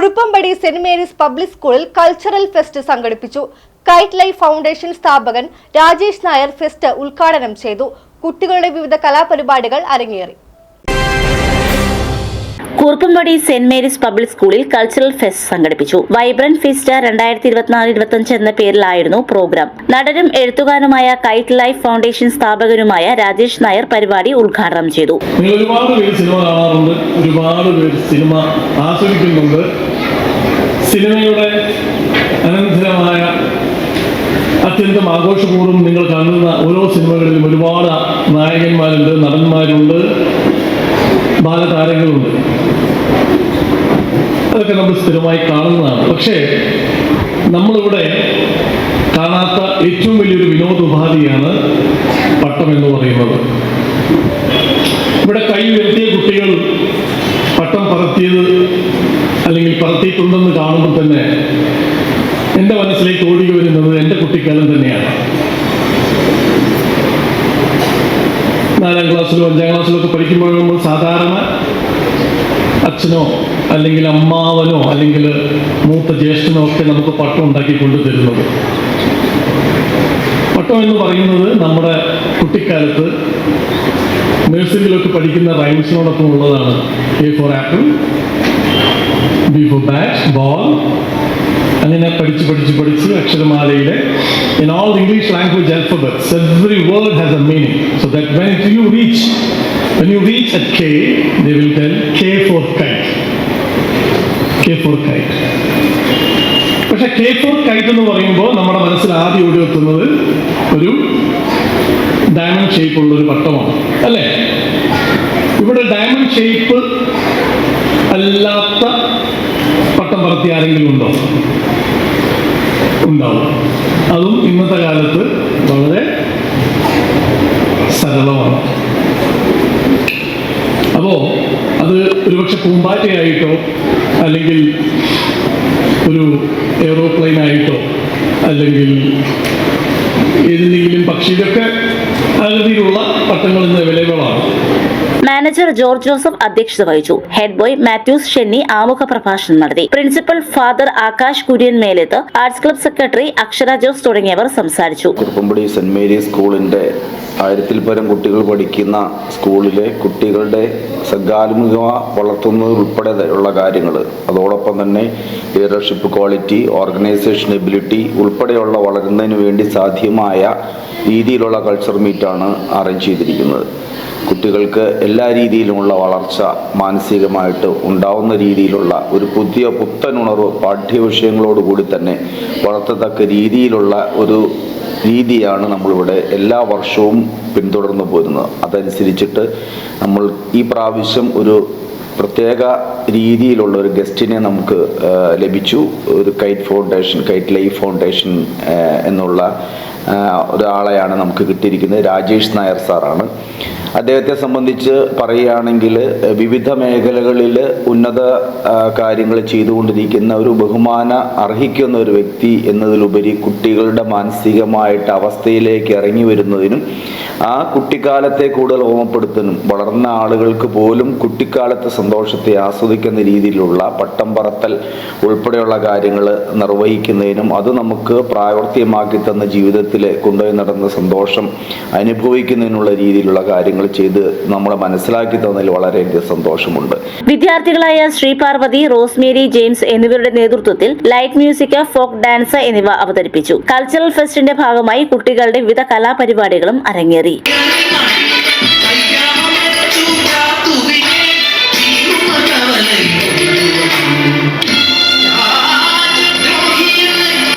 Kuruppampady Saint Mary's public സ്കൂളിൽ cultural fest സംഘടിപ്പിച്ചു. Kite life Foundation സ്ഥാപകൻ രാജേഷ് നായർ ഫെസ്റ്റ് ഉദ്ഘാടനം ചെയ്തു. കുട്ടികളുടെ വിവിധ കലാപരിപാടികൾ അരങ്ങേറി. കുറുപ്പംപടി സെന്റ് മേരീസ് പബ്ലിക് സ്കൂളിൽ കൾച്ചറൽ ഫെസ്റ്റ് സംഘടിപ്പിച്ചു. വൈബ്രന്റ് ഫെസ്റ്റ രണ്ടായിരത്തി ഇരുപത്തിനാല് ഇരുപത്തിയഞ്ച് എന്ന പേരിലായിരുന്നു പ്രോഗ്രാം. നടനും എഴുത്തുകാരനുമായ കൈറ്റ് ലൈഫ് ഫൗണ്ടേഷൻ സ്ഥാപകനുമായ രാജേഷ് നായർ പരിപാടി ഉദ്ഘാടനം ചെയ്തു. ഒരുപാട് പേര് സിനിമ കാണാറുണ്ട്. ഒരുപാട് പേര് സിനിമ ആസ്വദിക്കുന്നുണ്ട്. സിനിമയുടെ അനന്തരമായ അത്യന്തം ആഘോഷപൂർവം നിങ്ങൾ കാണുന്ന ഓരോ സിനിമകളിലും ഒരുപാട് നായകന്മാരുണ്ട് നടന്മാരുണ്ട്. ബാലതാരങ്ങളുണ്ട് അതൊക്കെ നമ്മൾ സ്ഥിരമായി കാണുന്നതാണ്. പക്ഷേ നമ്മളിവിടെ കാണാത്ത ഏറ്റവും വലിയൊരു വിനോദോപാധിയാണ് പട്ടം എന്ന് പറയുന്നത്. ഇവിടെ കൈ ഉയർത്തിയ കുട്ടികൾ പട്ടം പറത്തിയത് അല്ലെങ്കിൽ പറത്തിയിട്ടുണ്ടെന്ന് കാണുമ്പോൾ തന്നെ എന്റെ മനസ്സിലേക്ക് ഓടി വരുന്നത് എന്റെ കുട്ടിക്കാലം തന്നെയാണ്. നാലാം ക്ലാസ്സിലോ അഞ്ചാം ക്ലാസ്സിലോ ഒക്കെ പഠിക്കുമ്പോൾ നമ്മൾ സാധാരണ അച്ഛനോ അല്ലെങ്കിൽ അമ്മാവനോ അല്ലെങ്കിൽ മൂത്ത ജ്യേഷ്ഠനോ ഒക്കെ നമുക്ക് പട്ടം ഉണ്ടാക്കി കൊണ്ടു തരുന്നത് പട്ടം എന്ന് പറയുന്നത് നമ്മുടെ കുട്ടിക്കാലത്ത് നഴ്സറിയിലൊക്കെ പഠിക്കുന്ന റൈംസിനോടൊപ്പം ഉള്ളതാണ്. A for apple B for bat ball അങ്ങനെ പഠിച്ച് പഠിച്ച് പഠിച്ച് അക്ഷരമാലയിലെ in all English language alphabets word has a meaning so that when when you reach when you reach at K they will tell K for kite K for kite പക്ഷെ K for kite എന്ന് പറയുമ്പോൾ നമ്മുടെ മനസ്സിൽ ആദ്യം ഓടി എത്തുന്നത് ഒരു diamond shape ഉള്ള ഒരു പട്ടമാണ്. അല്ലേ? ഇവിടെ ഡയമണ്ട് ഷേപ്പ് അല്ലാത്ത അതും ഇന്നത്തെ കാലത്ത് വളരെ സരളമാണ്. അപ്പോ അത് ഒരുപക്ഷെ പൂമ്പാറ്റയായിട്ടോ അല്ലെങ്കിൽ ഒരു എയ്റോപ്ലെയിൻ ആയിട്ടോ അല്ലെങ്കിൽ ഏതെങ്കിലും പക്ഷിയിലൊക്കെ ആകൃതിയിലുള്ള പട്ടങ്ങൾ ഇന്ന് അവൈലബിളാണ് മാനേജർ ജോർജ് ജോസഫ് അധ്യക്ഷത വഹിച്ചു. ഹെഡ് ബോയ് മാത്യൂസ് ഷെന്നി ആമുഖ പ്രഭാഷണം നടത്തി. Principal father Akash Kurian Melath arts club secretary Akshara Jose തുടങ്ങിയവർ സംസാരിച്ചു. കുറുപ്പുംപടി സെന്റ് മേരീസ് സ്കൂളിന്റെ ആയിരത്തിൽ പരം കുട്ടികൾ പഠിക്കുന്ന സ്കൂളിലെ കുട്ടികളുടെ സർഗാത്മക വളർത്തുന്നത് ഉൾപ്പെടെ ഉള്ള കാര്യങ്ങൾ. അതോടൊപ്പം തന്നെ ലീഡർഷിപ്പ് ക്വാളിറ്റി ഓർഗനൈസേഷൻ എബിലിറ്റി ഉൾപ്പെടെയുള്ള വളരുന്നതിന് വേണ്ടി സാധ്യമായ രീതിയിലുള്ള കൾച്ചർ മീറ്റാണ് അറേഞ്ച് ചെയ്തിരിക്കുന്നത്. കുട്ടികൾക്ക് എല്ലാ രീതിയിലുമുള്ള വളർച്ച മാനസികമായിട്ട് ഉണ്ടാവുന്ന രീതിയിലുള്ള ഒരു പുതിയ പുത്തനുണർവ് പാഠ്യവിഷയങ്ങളോടുകൂടി തന്നെ വളർത്തത്തക്ക രീതിയിലുള്ള ഒരു രീതിയാണ് നമ്മളിവിടെ എല്ലാ വർഷവും പിന്തുടർന്നു പോരുന്നത്. അതനുസരിച്ചിട്ട് നമ്മൾ ഈ പ്രാവശ്യം ഒരു പ്രത്യേക രീതിയിലുള്ള ഒരു ഗസ്റ്റിനെ നമുക്ക് ലഭിച്ചു. ഒരു Kite Foundation Kite Life Foundation എന്നുള്ള ഒരാളെയാണ് നമുക്ക് കിട്ടിയിരിക്കുന്നത്. രാജേഷ് നായർ സാറാണ്. അദ്ദേഹത്തെ സംബന്ധിച്ച് പറയുകയാണെങ്കിൽ വിവിധ മേഖലകളിൽ ഉന്നത കാര്യങ്ങൾ ചെയ്തുകൊണ്ടിരിക്കുന്ന ഒരു ബഹുമാന അർഹിക്കുന്ന ഒരു വ്യക്തി എന്നതിലുപരി കുട്ടികളുടെ മാനസികമായിട്ട് അവസ്ഥയിലേക്ക് ഇറങ്ങി വരുന്നതിനും ആ കുട്ടിക്കാലത്തെ കൂടുതൽ ഓർമ്മപ്പെടുത്തുന്നതിനും വളർന്ന ആളുകൾക്ക് പോലും കുട്ടിക്കാലത്തെ സന്തോഷത്തെ ആസ്വദിക്കുന്ന രീതിയിലുള്ള പട്ടം പറത്തൽ ഉൾപ്പെടെയുള്ള കാര്യങ്ങൾ നിർവഹിക്കുന്നതിനും അത് നമുക്ക് പ്രാവർത്തികമാക്കി തന്ന ജീവിതത്തിൽ കൊണ്ടുപോയി നടന്ന സന്തോഷം അനുഭവിക്കുന്നതിനുള്ള രീതിയിലുള്ള കാര്യങ്ങൾ ചെയ്ത് നമ്മളെ മനസ്സിലാക്കി തന്നതിൽ വളരെയധികം സന്തോഷമുണ്ട്. വിദ്യാർത്ഥികളായ ശ്രീ പാർവതി റോസ്മേരി ജെയിംസ് എന്നിവരുടെ നേതൃത്വത്തിൽ ലൈറ്റ് മ്യൂസിക് ഫോക്ക് ഡാൻസ് എന്നിവ അവതരിപ്പിച്ചു. കൾച്ചറൽ ഫെസ്റ്റിന്റെ ഭാഗമായി കുട്ടികളുടെ വിവിധ കലാപരിപാടികളും അരങ്ങേറി.